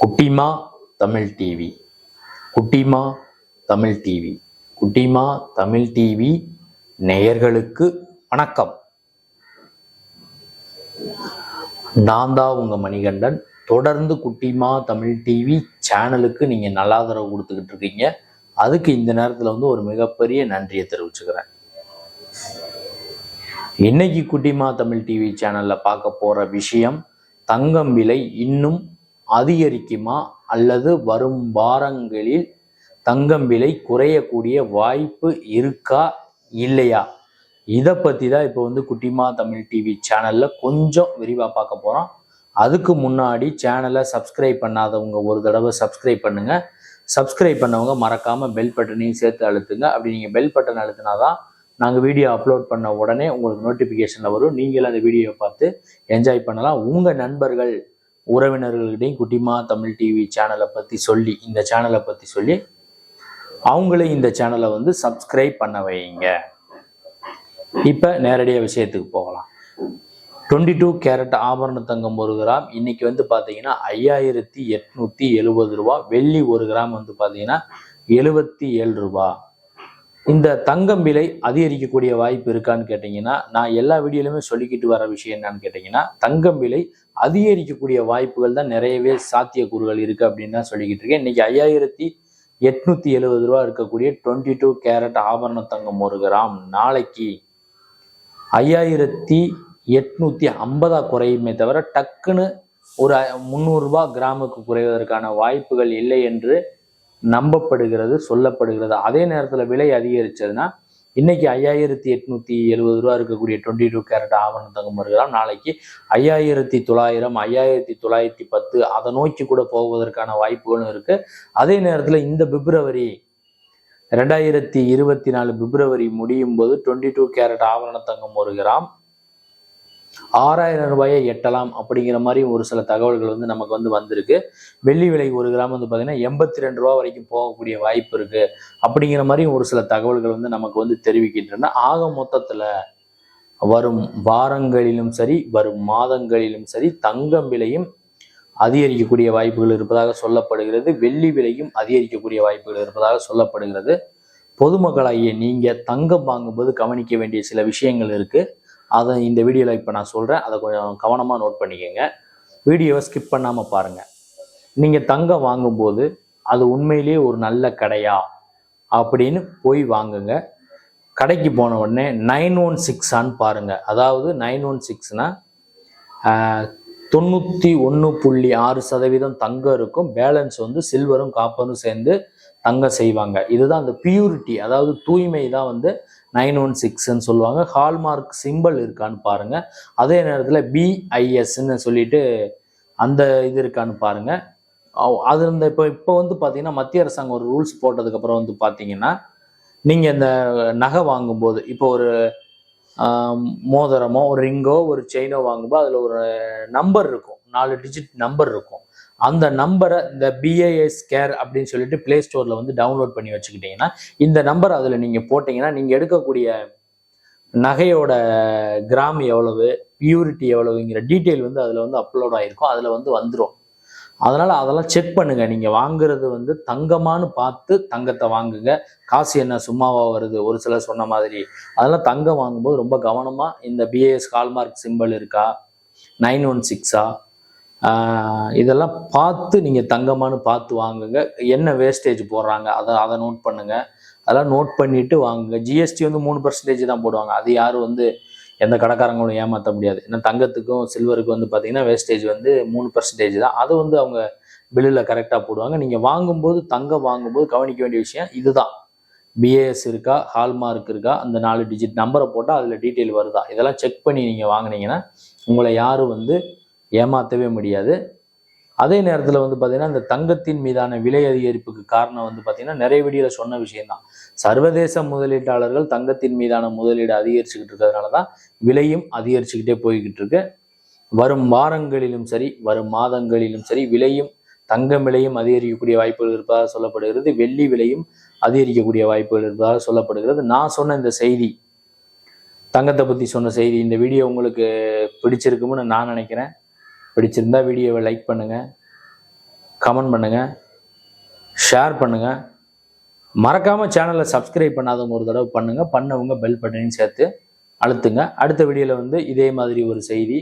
குட்டிமா தமிழ் டிவி குட்டிமா தமிழ் டிவி குட்டிமா தமிழ் டிவி நேயர்களுக்கு வணக்கம். நான் தான் உங்கள் மணிகண்டன். தொடர்ந்து குட்டிமா தமிழ் டிவி சேனலுக்கு நீங்கள் நல்லாதரவு கொடுத்துக்கிட்டு இருக்கீங்க. அதுக்கு இந்த நேரத்தில் வந்து ஒரு மிகப்பெரிய நன்றியை தெரிவிச்சுக்கிறேன். இன்னைக்கு குட்டிமா தமிழ் டிவி சேனலில் பார்க்க போகிற விஷயம் தங்கம் விலை இன்னும் அதிகரிக்குமா அல்லது வரும் வாரங்களில் தங்கம் விலை குறையக்கூடிய வாய்ப்பு இருக்கா இல்லையா? இதை பற்றி தான் இப்போ வந்து குட்டிமா தமிழ் டிவி சேனலில் கொஞ்சம் விரிவாக பார்க்க போகிறோம் அதுக்கு முன்னாடி சேனலை சப்ஸ்கிரைப் பண்ணாதவங்க ஒரு தடவை சப்ஸ்கிரைப் பண்ணுங்க. சப்ஸ்கிரைப் பண்ணவங்க மறக்காமல் பெல் பட்டனையும் சேர்த்து அழுத்துங்க. அப்படி நீங்கள் பெல் பட்டன் அழுத்தினா தான் நாங்கள் வீடியோ அப்லோட் பண்ண உடனே உங்களுக்கு நோட்டிஃபிகேஷனில் வரும். நீங்களும் அந்த வீடியோவை பார்த்து என்ஜாய் பண்ணலாம். உங்கள் நண்பர்கள் உறவினர்கள்கிட்டையும் குட்டிமா தமிழ் டிவி சேனலை பற்றி சொல்லி இந்த சேனலை பற்றி சொல்லி அவங்களையும் இந்த சேனலை வந்து சப்ஸ்கிரைப் பண்ண வைங்க. இப்போ நேரடியாக விஷயத்துக்கு போகலாம். டுவெண்ட்டி டூ கேரட் ஆபரண தங்கம் ஒரு கிராம். இன்னைக்கு வந்து பார்த்தீங்கன்னா ஐயாயிரத்தி எட்நூற்றி எழுபது ரூபா. வெள்ளி ஒரு கிராம் வந்து பார்த்தீங்கன்னா எழுபத்தி ஏழு ரூபா. இந்த தங்கம் விலை அதிகரிக்கக்கூடிய வாய்ப்பு இருக்கான்னு கேட்டிங்கன்னா நான் எல்லா வீடியோலையுமே சொல்லிக்கிட்டு வர விஷயம் என்னன்னு கேட்டிங்கன்னா தங்கம் விலை அதிகரிக்கக்கூடிய வாய்ப்புகள் தான் நிறையவே சாத்தியக்கூறுகள் இருக்கு அப்படின்னு தான் சொல்லிக்கிட்டு இருக்கேன். இன்னைக்கு ஐயாயிரத்தி எட்நூத்தி எழுபது ரூபா இருக்கக்கூடிய டுவெண்ட்டி டூ கேரட் ஆபரண தங்கம் ஒரு கிராம். நாளைக்கு ஐயாயிரத்தி எட்நூத்தி ஐம்பதா குறையுமே தவிர டக்குன்னு ஒரு முந்நூறுரூபா கிராமுக்கு குறைவதற்கான வாய்ப்புகள் இல்லை என்று நம்பப்படுகிறது சொல்லப்படுகிறது. அதே நேரத்தில் விலை அதிகரிச்சதுன்னா இன்னைக்கு ஐயாயிரத்தி எட்நூத்தி எழுபது ரூபா இருக்கக்கூடிய டுவெண்ட்டி டூ கேரட் ஆவணம் தங்கம் ஒரு கிராம் நாளைக்கு ஐயாயிரத்தி தொள்ளாயிரம் ஐயாயிரத்தி தொள்ளாயிரத்தி பத்து அதை நோக்கி கூட போவதற்கான வாய்ப்புகளும் இருக்கு. அதே நேரத்தில் இந்த பிப்ரவரி ரெண்டாயிரத்தி இருபத்தி நாலு பிப்ரவரி முடியும் போது டுவெண்ட்டி டூ கேரட் ஆவரண தங்கம் ஒரு கிராம் ஆறாயிரம் ரூபாயை எட்டலாம் அப்படிங்கிற மாதிரி ஒரு சில தகவல்கள் வந்து நமக்கு வந்து வந்திருக்கு. வெள்ளி விலை ஒரு கிராம் வந்து பார்த்தீங்கன்னா எண்பத்தி ரெண்டு ரூபா வரைக்கும் போகக்கூடிய வாய்ப்பு இருக்கு அப்படிங்கிற மாதிரி ஒரு சில தகவல்கள் வந்து நமக்கு வந்து தெரிவிக்கின்றன ஆக மொத்தத்துல வரும் வாரங்களிலும் சரி வரும் மாதங்களிலும் சரி தங்கம் விலையும் அதிகரிக்கக்கூடிய வாய்ப்புகள் இருப்பதாக சொல்லப்படுகிறது. வெள்ளி விலையும் அதிகரிக்கக்கூடிய வாய்ப்புகள் இருப்பதாக சொல்லப்படுகிறது. பொதுமக்களாகிய நீங்க தங்கம் வாங்கும்போது கவனிக்க வேண்டிய சில விஷயங்கள் இருக்கு. அதை இந்த வீடியோவில் இப்போ நான் சொல்கிறேன் அதை கொஞ்சம் கவனமாக நோட் பண்ணிக்கோங்க. வீடியோவை ஸ்கிப் பண்ணாமல் பாருங்கள் நீங்கள் தங்கம் வாங்கும்போது அது உண்மையிலேயே ஒரு நல்ல கடையா அப்படின்னு போய் வாங்குங்க. கடைக்கு போன உடனே நைன் ஒன் சிக்ஸான்னு பாருங்கள் அதாவது நைன் ஒன் சிக்ஸ்னால் தொண்ணூற்றி ஒன்று புள்ளி ஆறு சதவீதம் தங்கம் இருக்கும். பேலன்ஸ் வந்து சில்வரும் காப்பரும் சேர்ந்து தங்கம் செய்வாங்க. இதுதான் அந்த பியூரிட்டி அதாவது தூய்மை தான் வந்து நைன் ஒன் சிக்ஸ்ன்னு சொல்லுவாங்க. ஹால்மார்க் சிம்பிள் இருக்கான்னு பாருங்க. அதே நேரத்தில் பிஐஎஸ்ன்னு சொல்லிட்டு அந்த இது இருக்கான்னு பாருங்க. அவ்- அது இந்த இப்போ இப்போ வந்து பார்த்தீங்கன்னா மத்திய அரசாங்கம் ஒரு ரூல்ஸ் போட்டதுக்கப்புறம் வந்து பார்த்தீங்கன்னா நீங்கள் இந்த நகை வாங்கும்போது இப்போ ஒரு மோதிரமோ ஒரு ரிங்கோ ஒரு செயினோ வாங்கும்போது அதில் ஒரு நம்பர் இருக்கும். நாலு டிஜிட் நம்பர் இருக்கும். அந்த நம்பரை இந்த பிஏஎஸ் கேர் அப்படின்னு சொல்லிட்டு ப்ளே ஸ்டோரில் வந்து டவுன்லோட் பண்ணி வச்சுக்கிட்டீங்கன்னா இந்த நம்பர் அதில் நீங்கள் போட்டிங்கன்னா நீங்கள் எடுக்கக்கூடிய நகையோட கிராம் எவ்வளவு பியூரிட்டி எவ்வளவுங்கிற டீட்டெயில் வந்து அதில் வந்து அப்லோட் ஆகிருக்கும் அதில் வந்து வந்துடும் அதனால் அதெல்லாம் செக் பண்ணுங்க. நீங்கள் வாங்குறது வந்து தங்கமான்னு பார்த்து தங்கத்தை வாங்குங்க. காசு என்ன சும்மாவா வருது? ஒரு சிலர் சொன்ன மாதிரி. அதெல்லாம் தங்கம் வாங்கும்போது ரொம்ப கவனமாக இந்த பிஏஎஸ் ஹால்மார்க் சிம்பிள் இருக்கா? நைன் ஒன் சிக்ஸா இதெல்லாம் பார்த்து நீங்கள் தங்கமானு பார்த்து வாங்குங்க. என்ன வேஸ்டேஜ் போடுறாங்க அதை அதை நோட் பண்ணுங்க. அதெல்லாம் நோட் பண்ணிட்டு வாங்குங்க. ஜிஎஸ்டி வந்து மூணு பர்சன்டேஜ் தான் போடுவாங்க. அது யாரும் வந்து எந்த கடைக்காரங்களும் ஏமாற்ற முடியாது. ஏன்னா தங்கத்துக்கும் சில்வருக்கும் வந்து பார்த்தீங்கன்னா வேஸ்டேஜ் வந்து மூணு பர்சன்டேஜ் தான். அது வந்து அவங்க பில்லில் கரெக்டாக போடுவாங்க. நீங்கள் வாங்கும்போது தங்கம் வாங்கும்போது கவனிக்க வேண்டிய விஷயம் இதுதான். பிஏஎஸ் இருக்கா ஹால்மார்க் இருக்கா அந்த நாலு டிஜிட் நம்பரை போட்டால் அதில் டீட்டெயில் வருதா? இதெல்லாம் செக் பண்ணி நீங்கள் வாங்கினீங்கன்னா உங்களை யாரும் வந்து ஏமாற்றவே முடியாது. அதே நேரத்தில் வந்து பார்த்திங்கன்னா இந்த தங்கத்தின் மீதான விலை அதிகரிப்புக்கு காரணம் வந்து பார்த்திங்கன்னா நிறைய வீடியோவில் சொன்ன விஷயம்தான். சர்வதேச முதலீட்டாளர்கள் தங்கத்தின் மீதான முதலீடு அதிகரிச்சுக்கிட்டு இருக்கிறதுனால தான் விலையும் அதிகரிச்சுக்கிட்டே போய்கிட்டு இருக்கு வரும் வாரங்களிலும் சரி வரும் மாதங்களிலும் சரி விலையும் தங்கம் விலையும் அதிகரிக்கக்கூடிய வாய்ப்புகள் இருப்பதாக சொல்லப்படுகிறது. வெள்ளி விலையும் அதிகரிக்கக்கூடிய வாய்ப்புகள் இருப்பதாக சொல்லப்படுகிறது. நான் சொன்ன இந்த செய்தி தங்கத்தை பற்றி சொன்ன செய்தி இந்த வீடியோ உங்களுக்கு பிடிச்சிருக்கும்னு நான் நினைக்கிறேன். பிடிச்சிருந்தா வீடியோவை லைக் பண்ணுங்கள் கமெண்ட் பண்ணுங்கள் ஷேர் பண்ணுங்கள் மறக்காமல் சேனலை சப்ஸ்கிரைப் பண்ணாதவங்க ஒரு தடவை பண்ணுங்கள் பண்ணவங்க பெல் பட்டனையும் சேர்த்து அழுத்துங்க. அடுத்த வீடியோவில் வந்து இதே மாதிரி ஒரு செய்தி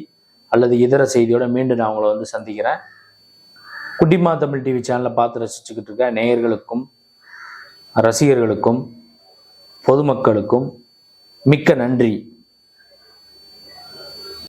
அல்லது இதர செய்தியோட மீண்டும் நான் உங்களை வந்து சந்திக்கிறேன். குட்டிமா தமிழ் டிவி சேனலை பார்த்து ரசிச்சுக்கிட்டு இருக்க நேயர்களுக்கும் ரசிகர்களுக்கும் பொதுமக்களுக்கும் மிக்க நன்றி.